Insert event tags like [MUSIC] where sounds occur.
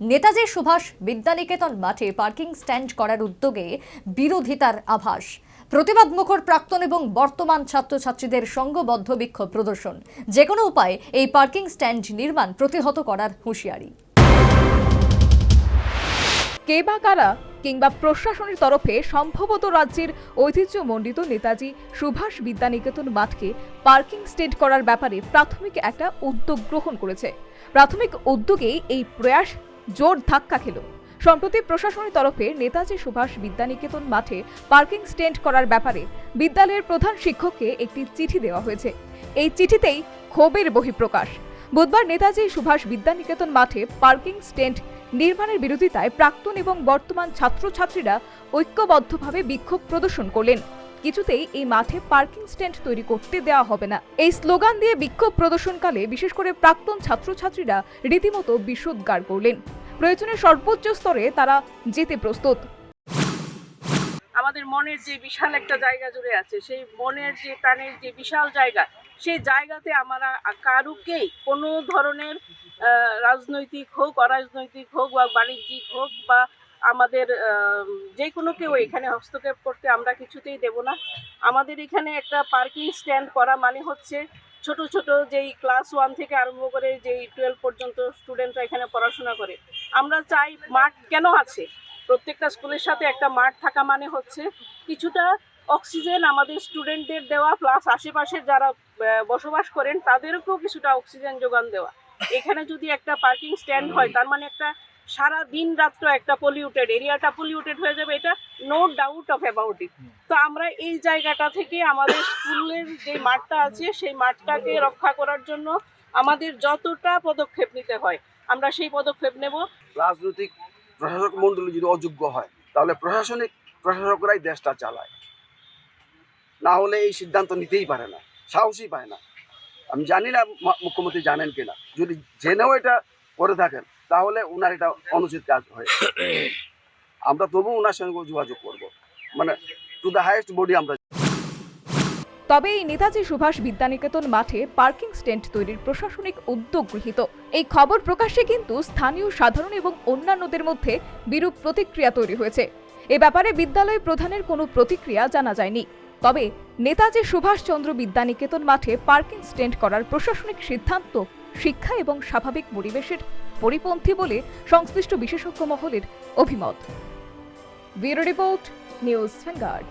নেতাজি সুভাষ বিদ্যানিকেতন মাঠে parking stand করার উদ্যোগে বিরোধিতার আভাস। প্রতিবাদ মুখর প্রাক্তন এবং বর্তমান ছাত্রছাত্রীদের সংঘবদ্ধ বিক্ষোভ প্রদর্শন। যে কোনো উপায়ে এই পার্কিং স্ট্যান্ড নির্মাণ প্রতিহত করার হুঁশিয়ারি। কে বা কারা কিংবা প্রশাসনের তরফে সম্ভবত রাজ্যের ঐতিহ্যমণ্ডিত নেতাজি সুভাষ বিদ্যানিকেতন মাঠকে পার্কিং স্টেড করার ব্যাপারে প্রাথমিক একটা উদ্যোগ গ্রহণ করেছে। প্রাথমিক উদ্যোগেই এই প্রয়াস জোর ধাক্কা খেল। সম্প্রতি প্রশাসনের তরফে নেতাজি সুভাষ বিদ্যানিকেতন মাঠে পার্কিং স্ট্যান্ড করার ব্যাপারে বিদ্যালয়ের প্রধান শিক্ষককে একটি চিঠি দেওয়া হয়েছে। এই চিঠিতেই ক্ষোভের বহিঃপ্রকাশ। বুধবার নেতাজি সুভাষ বিদ্যানিকেতন মাঠে পার্কিং স্ট্যান্ড নির্মাণের বিরোধিতায় প্রাক্তন এবং বর্তমান ছাত্রছাত্রীরা ঐক্যবদ্ধভাবে বিক্ষোভ প্রদর্শন করলেন। কিছুতেই এই মাঠে পার্কিং স্ট্যান্ড তৈরি করতে দেওয়া হবে না। এই স্লোগান দিয়ে বিক্ষোভ প্রদর্শনকালে বিশেষ করে প্রাক্তন ছাত্রছাত্রীরা রীতিমতো বিষোদ্গার করলেন। প্রয়োজনে সর্বোচ্চ স্তরে তারা যেতে প্রস্তুত। আমাদের মনের যে বিশাল একটা জায়গা জুড়ে আছে, সেই মনের যে প্রাণের যে বিশাল জায়গা, সেই জায়গাতে আমরা কারুকেই কোনো ধরনের রাজনৈতিক হোক, অরাজনৈতিক হোক বা বাণিজ্যিক হোক বা আমাদের যে কোনো কেউ এখানে হস্তক্ষেপ করতে আমরা কিছুতেই দেব না। আমাদের এখানে একটা পার্কিং স্ট্যান্ড করা মানে হচ্ছে ছোট ছোট যেই ক্লাস ওয়ান থেকে আরম্ভ করে যেই টুয়েলভ পর্যন্ত স্টুডেন্টরা এখানে পড়াশোনা করে, আমরা চাই মাঠ কেন আছে? প্রত্যেকটা স্কুলের সাথে একটা মাঠ থাকা মানে হচ্ছে কিছুটা অক্সিজেন আমাদের স্টুডেন্টদের দেওয়া প্লাস আশেপাশের যারা বসবাস করেন তাদেরকেও কিছুটা অক্সিজেন যোগান দেওয়া। এখানে যদি একটা পার্কিং স্ট্যান্ড হয়, তার মানে একটা সারা দিন রাত্র একটা পলিউটেড এরিয়াটা পলিউটেড হয়ে যাবে, এটা no doubt of about it তো আমরা এই জায়গাটা থেকে আমাদের স্কুলের যে মাঠটা আছে সেই মাঠটাকে রক্ষা করার জন্য আমাদের যতটা পদক্ষেপ নিতে হয় আমরা সেই পদক্ষেপ নেব। রাজনৈতিক প্রশাসক মণ্ডলী যদি অযোগ্য হয় তাহলে প্রশাসনিক প্রশাসকরাই দেশটা চালায়। না হলে এই সিদ্ধান্ত নিতেই পারে না সাহসই পায় না। আমি জানি না মুখ্যমন্ত্রী জানেন কিনা যদি জেনেও এটা করে থাকেন তাহলে ওনার এটা অনুচিত কাজ হয়। [COUGHS] আমরা তবু ওনার সঙ্গে যোগাযোগ করব। মানে টু দ্য হাইয়েস্ট বডি আমরা তবে এই নেতাজি সুভাষ বিদ্যানিকেতন মাঠে পার্কিং স্ট্যান্ড তৈরির প্রশাসনিক উদ্যোগ গৃহীত। এই খবর প্রকাশে কিন্তু স্থানীয় সাধারণ এবং অন্যান্যদের মধ্যে বিরূপ প্রতিক্রিয়া তৈরি হয়েছে। এ ব্যাপারে বিদ্যালয় প্রধানের কোনো প্রতিক্রিয়া জানা যায়নি। তবে নেতাজি সুভাষচন্দ্র বিদ্যানিকেতন মাঠে পার্কিং স্ট্যান্ড করার প্রশাসনিক সিদ্ধান্ত শিক্ষা এবং স্বাভাবিক পরিবেশের পরিপন্থী বলে সংশ্লিষ্ট বিশেষজ্ঞ মহলের অভিমত। Bureau report news Vanguard.